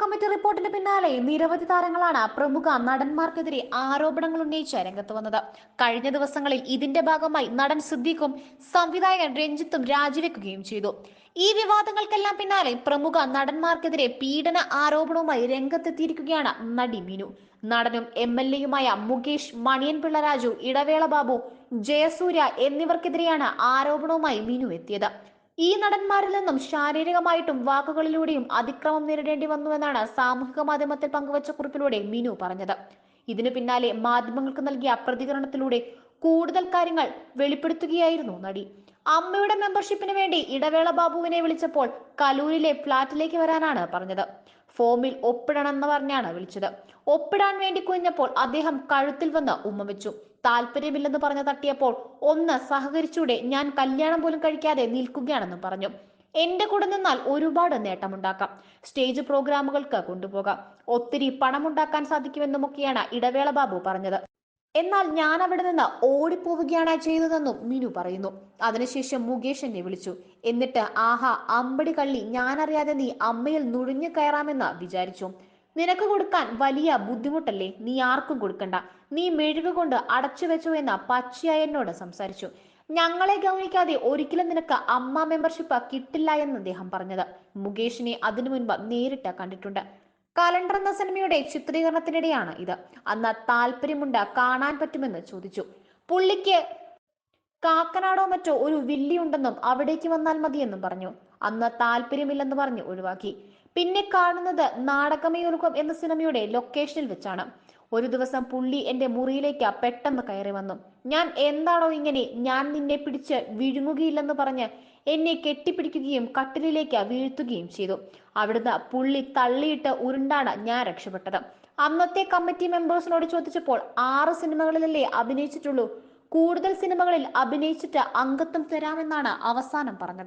Committee റിപ്പോർട്ടിന് പിന്നാലെ നിരവധി താരങ്ങളാണ് പ്രമുഖ നടന്മാർക്കെതിരെ ആരോപണങ്ങൾ ഉന്നയിച്ച് രംഗത്ത് വന്നത്. കഴിഞ്ഞ ദിവസങ്ങളിൽ ഇതിന്റെ ഭാഗമായി നടൻ സിദ്ദീഖും സംവിധായകൻ രഞ്ജിത്തും രാജിവെക്കുകയും ചെയ്തു. ഈ വിവാദങ്ങൾക്കെല്ലാം പിന്നാലെ പ്രമുഖ നടന്മാർക്കെതിരെ പീഡന ആരോപണവുമായി രംഗത്തെത്തിയിരിക്കുകയാണ് നടി മീനു. നടനും എം എൽ എയുമായ മുകേഷ് മണിയൻപിള്ള രാജു ഇടവേള ബാബു ജയസൂര്യ എന്നിവർക്കെതിരെയാണ് ആരോപണവുമായി മീനു എത്തിയത്. ഈ നടന്മാരിൽ നിന്നും ശാരീരികമായിട്ടും വാക്കുകളിലൂടെയും അതിക്രമം നേരിടേണ്ടി വന്നുവെന്നാണ് സാമൂഹിക മാധ്യമത്തിൽ പങ്കുവച്ച കുറിപ്പിലൂടെ മിനു പറഞ്ഞത്. ഇതിനു പിന്നാലെ മാധ്യമങ്ങൾക്ക് നൽകിയ പ്രതികരണത്തിലൂടെ കൂടുതൽ കാര്യങ്ങൾ വെളിപ്പെടുത്തുകയായിരുന്നു നടി. അമ്മയുടെ മെമ്പർഷിപ്പിന് വേണ്ടി ഇടവേള ബാബുവിനെ വിളിച്ചപ്പോൾ കലൂരിലെ ഫ്ളാറ്റിലേക്ക് വരാനാണ് പറഞ്ഞത്. ഫോമിൽ ഒപ്പിടണമെന്ന് പറഞ്ഞാണ് വിളിച്ചത്. ഒപ്പിടാൻ വേണ്ടി കുഞ്ഞപ്പോൾ അദ്ദേഹം കഴുത്തിൽ വന്ന് ഉമ്മ വെച്ചു. താല്പര്യമില്ലെന്ന് പറഞ്ഞ തട്ടിയപ്പോൾ ഒന്ന് സഹകരിച്ചൂടെ ഞാൻ കല്യാണം പോലും കഴിക്കാതെ നിൽക്കുകയാണെന്നും പറഞ്ഞു. എന്റെ കൂടെ നിന്നാൽ ഒരുപാട് നേട്ടമുണ്ടാക്കാം. സ്റ്റേജ് പ്രോഗ്രാമുകൾക്ക് കൊണ്ടുപോകാം. ഒത്തിരി പണമുണ്ടാക്കാൻ സാധിക്കുമെന്നുമൊക്കെയാണ് ഇടവേള ബാബു പറഞ്ഞത്. എന്നാൽ ഞാൻ അവിടെ നിന്ന് ഓടിപ്പോവുകയാണ് ചെയ്തതെന്നും മിനു പറയുന്നു. അതിനുശേഷം മുകേഷ് എന്നെ വിളിച്ചു. എന്നിട്ട് ആഹാ അമ്പടി കള്ളി ഞാനറിയാതെ നീ അമ്മയിൽ നുഴഞ്ഞു കയറാമെന്ന് വിചാരിച്ചു. നിനക്ക് കൊടുക്കാൻ വലിയ ബുദ്ധിമുട്ടല്ലേ? നീ ആർക്കും കൊടുക്കണ്ട. നീ മെഴുക കൊണ്ട് അടച്ചു വെച്ചു എന്ന പച്ചയായ എന്നോട് സംസാരിച്ചു. ഞങ്ങളെ ഗൗനിക്കാതെ ഒരിക്കലും നിനക്ക് അമ്മ മെമ്പർഷിപ്പ് കിട്ടില്ല എന്ന് അദ്ദേഹം പറഞ്ഞത്. മുകേഷിനെ അതിനു മുൻപ് നേരിട്ട് കണ്ടിട്ടുണ്ട്. കലണ്ടർ എന്ന സിനിമയുടെ ചിത്രീകരണത്തിനിടെയാണ് ഇത്. അന്ന് താല്പര്യമുണ്ട് കാണാൻ പറ്റുമെന്ന് ചോദിച്ചു. പുള്ളിക്ക് കാക്കനാടോ മറ്റോ ഒരു വില്ലിയുണ്ടെന്നും അവിടേക്ക് വന്നാൽ മതിയെന്നും പറഞ്ഞു. അന്ന് താല്പര്യമില്ലെന്ന് പറഞ്ഞു ഒഴിവാക്കി. പിന്നെ കാണുന്നത് നാടകമയൊരുക്കം എന്ന സിനിമയുടെ ലൊക്കേഷനിൽ വെച്ചാണ്. ഒരു ദിവസം പുള്ളി എന്റെ മുറിയിലേക്ക് പെട്ടെന്ന് കയറി വന്നു. ഞാൻ എന്താണോ ഇങ്ങനെ ഞാൻ നിന്നെ പിടിച്ച് വിഴുങ്ങുകയില്ലെന്ന് പറഞ്ഞ് എന്നെ കെട്ടിപ്പിടിക്കുകയും കട്ടിലിലേക്ക് വീഴ്ത്തുകയും ചെയ്തു. അവിടുന്ന് പുള്ളി തള്ളിയിട്ട് ഉരുണ്ടാണ് ഞാൻ രക്ഷപ്പെട്ടത്. അന്നത്തെ കമ്മിറ്റി മെമ്പേഴ്സിനോട് ചോദിച്ചപ്പോൾ ആറ് സിനിമകളിലല്ലേ അഭിനയിച്ചിട്ടുള്ളൂ? കൂടുതൽ സിനിമകളിൽ അഭിനയിച്ചിട്ട് അംഗത്വം തരാമെന്നാണ് അവസാനം പറഞ്ഞത്.